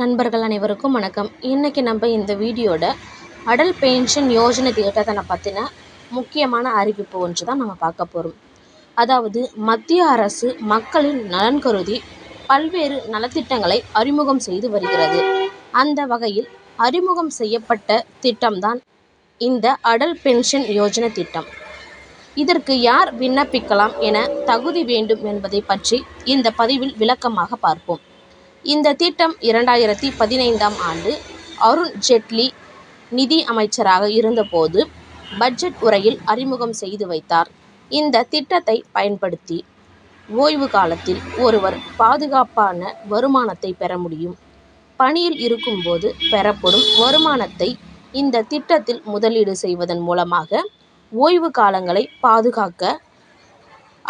நண்பர்கள் அனைவருக்கும் வணக்கம். இன்றைக்கி நம்ம இந்த வீடியோட அடல் பென்ஷன் யோஜனை திட்டத்தை பற்றின முக்கியமான அறிவிப்பு ஒன்று தான் நம்ம பார்க்க போகிறோம் அதாவது மத்திய அரசு மக்களின் நலன் கருதி பல்வேறு நலத்திட்டங்களை அறிமுகம் செய்து வருகிறது. அந்த வகையில் அறிமுகம் செய்யப்பட்ட திட்டம்தான் இந்த அடல் பென்ஷன் யோஜனை திட்டம். இதற்கு யார் விண்ணப்பிக்கலாம் என தகுதி வேண்டும் என்பதை பற்றி இந்த பதிவில் விளக்கமாக பார்ப்போம். இந்த திட்டம் இரண்டாயிரத்தி பதினைந்தாம் ஆண்டு அருண் ஜெட்லி நிதி அமைச்சராக இருந்தபோது பட்ஜெட் உரையில் அறிமுகம் செய்து வைத்தார். இந்த திட்டத்தை பயன்படுத்தி ஓய்வு காலத்தில் ஒருவர் பாதுகாப்பான வருமானத்தை பெற முடியும். பணியில் இருக்கும்போது பெறப்படும் வருமானத்தை இந்த திட்டத்தில் முதலீடு செய்வதன் மூலமாக ஓய்வு காலங்களை பாதுகாக்க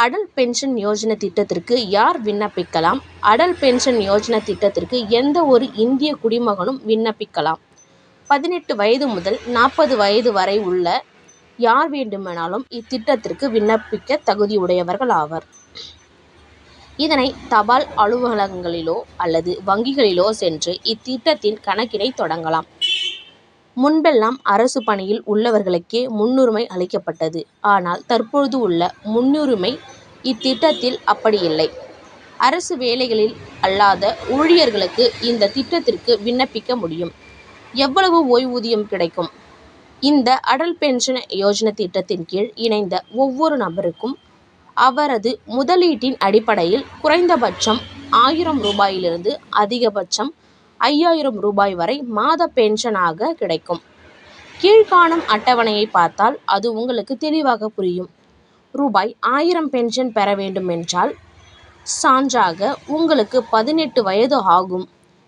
அடல் பென்ஷன் யோஜனை திட்டத்திற்கு யார் விண்ணப்பிக்கலாம்? அடல் பென்ஷன் யோஜனை திட்டத்திற்கு எந்த ஒரு இந்திய குடிமகனும் விண்ணப்பிக்கலாம். பதினெட்டு வயது முதல் நாற்பது வயது வரை உள்ள யார் வேண்டுமானாலும் இத்திட்டத்திற்கு விண்ணப்பிக்க தகுதியுடையவர்கள் ஆவர். இதனை தபால் அலுவலகங்களிலோ அல்லது வங்கிகளிலோ சென்று இத்திட்டத்தின் கணக்கினை தொடங்கலாம். முன்பெல்லாம் அரசு பணியில் உள்ளவர்களுக்கே முன்னுரிமை அளிக்கப்பட்டது. ஆனால் தற்பொழுது உள்ள முன்னுரிமை இத்திட்டத்தில் அப்படி இல்லை. அரசு வேலைகளில் அல்லாத ஊழியர்களுக்கு இந்த திட்டத்திற்கு விண்ணப்பிக்க முடியும். எவ்வளவு ஓய்வூதியம் கிடைக்கும்? இந்த அடல் பென்ஷன் யோஜனை திட்டத்தின் கீழ் இணைந்த ஒவ்வொரு நபருக்கும் அவரது முதலீட்டின் அடிப்படையில் குறைந்தபட்சம் ஆயிரம் ரூபாயிலிருந்து அதிகபட்சம் ஐயாயிரம் ரூபாய் வரை மாத பென்ஷனாக கிடைக்கும். கீழ்காணும் அட்டவணையை பார்த்தால் அது உங்களுக்கு தெளிவாக புரியும். ரூபாய் ஆயிரம் பென்ஷன் பெற வேண்டும் என்றால் சான்றாக உங்களுக்கு பதினெட்டு வயது ஆகும்.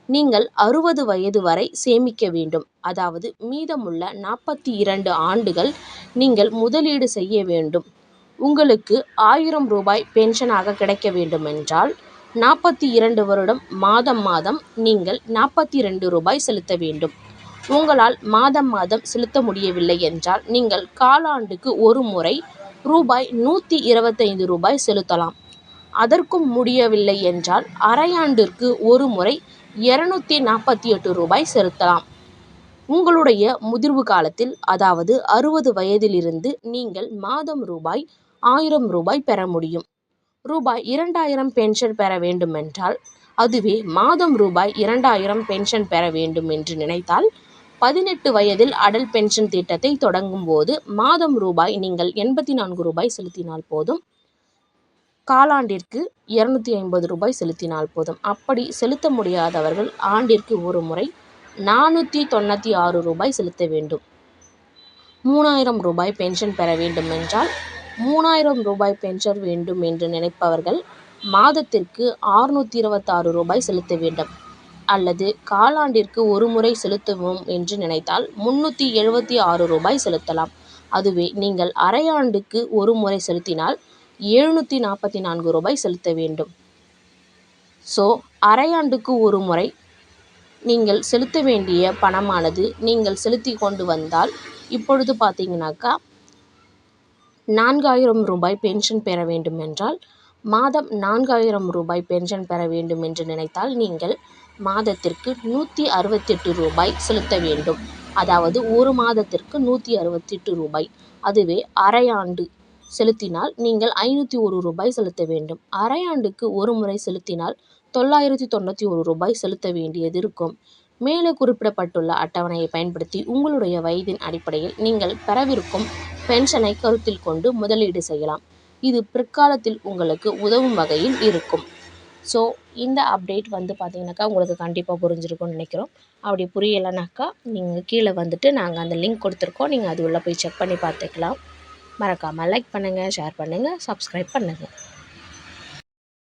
நீங்கள் அறுபது வயது வரை சேமிக்க வேண்டும். அதாவது மீதமுள்ள நாற்பத்தி இரண்டு ஆண்டுகள் நீங்கள் முதலீடு செய்ய வேண்டும். உங்களுக்கு ஆயிரம் ரூபாய் பென்ஷனாக கிடைக்க வேண்டுமென்றால் நாற்பத்தி இரண்டு வருடம் மாதம் மாதம் நீங்கள் நாற்பத்தி ரெண்டு ரூபாய் செலுத்த வேண்டும். உங்களால் மாதம் மாதம் செலுத்த முடியவில்லை என்றால் நீங்கள் காலாண்டுக்கு ஒரு முறை ரூபாய் நூற்றி இருபத்தைந்து ரூபாய் செலுத்தலாம். அதற்கும் முடியவில்லை என்றால் அரையாண்டிற்கு ஒரு முறை இரநூத்தி நாற்பத்தி எட்டு ரூபாய் செலுத்தலாம். உங்களுடைய முதிர்வு காலத்தில் அதாவது அறுபது வயதிலிருந்து நீங்கள் மாதம் ரூபாய் ஆயிரம் ரூபாய் பெற முடியும். ரூபாய் இரண்டாயிரம் பென்ஷன் பெற வேண்டுமென்றால் அதுவே மாதம் ரூபாய் இரண்டாயிரம் பென்ஷன் பெற வேண்டும் என்று நினைத்தால் பதினெட்டு வயதில் அடல் பென்ஷன் திட்டத்தை தொடங்கும் போது மாதம் ரூபாய் நீங்கள் எண்பத்தி நான்கு ரூபாய் செலுத்தினால் போதும். காலாண்டிற்கு இரநூத்தி ஐம்பது ரூபாய் செலுத்தினால் போதும். அப்படி செலுத்த முடியாதவர்கள் ஆண்டிற்கு ஒரு முறை நானூற்றி தொண்ணூற்றி ஆறு ரூபாய் செலுத்த வேண்டும். மூணாயிரம் ரூபாய் பென்ஷன் பெற வேண்டும் என்றால் மூணாயிரம் ரூபாய் பென்ஷன் வேண்டும் என்று நினைப்பவர்கள் மாதத்திற்கு ஆறுநூற்றி இருபத்தாறு ரூபாய் செலுத்த வேண்டும். அல்லது காலாண்டிற்கு ஒரு முறை செலுத்துவோம் என்று நினைத்தால் முன்னூற்றி எழுபத்தி ஆறு ரூபாய் செலுத்தலாம். அதுவே நீங்கள் அரையாண்டுக்கு ஒரு முறை செலுத்தினால் எழுநூற்றி நாற்பத்தி நான்கு ரூபாய் செலுத்த வேண்டும். ஸோ அரையாண்டுக்கு ஒரு முறை நீங்கள் செலுத்த வேண்டிய பணமானது நீங்கள் செலுத்தி கொண்டு வந்தால் இப்பொழுது பார்த்தீங்கன்னாக்கா நான்காயிரம் ரூபாய் பென்ஷன் பெற வேண்டும் என்றால் மாதம் நான்காயிரம் ரூபாய் பென்ஷன் பெற வேண்டும் என்று நினைத்தால் நீங்கள் மாதத்திற்கு நூற்றி அறுபத்தெட்டு ரூபாய் செலுத்த வேண்டும். அதாவது ஒரு மாதத்திற்கு நூற்றி அறுபத்தெட்டு ரூபாய். அதுவே அரையாண்டு செலுத்தினால் நீங்கள் ஐநூற்றி ஒரு ரூபாய் செலுத்த வேண்டும். அரையாண்டுக்கு ஒரு முறை செலுத்தினால் தொள்ளாயிரத்தி தொண்ணூற்றி ஒரு ரூபாய் செலுத்த வேண்டியது இருக்கும். மேலே குறிப்பிடப்பட்டுள்ள அட்டவணையை பயன்படுத்தி உங்களுடைய வயதின் அடிப்படையில் நீங்கள் பெறவிருக்கும் பென்ஷனை கருத்தில் கொண்டு முதலீடு செய்யலாம். இது பிற்காலத்தில் உங்களுக்கு உதவும் வகையில் இருக்கும். ஸோ இந்த அப்டேட் வந்து பார்த்திங்கனாக்கா உங்களுக்கு கண்டிப்பாக புரிஞ்சிருக்கும்னு நினைக்கிறோம். அப்படி புரியலைனாக்கா நீங்கள் கீழே வந்துட்டு நாங்கள் அந்த லிங்க் கொடுத்துருக்கோம். நீங்கள் அது உள்ளே போய் செக் பண்ணி பார்த்துக்கலாம். மறக்காமல் லைக் பண்ணுங்கள் ஷேர் பண்ணுங்கள் சப்ஸ்கிரைப் பண்ணுங்கள்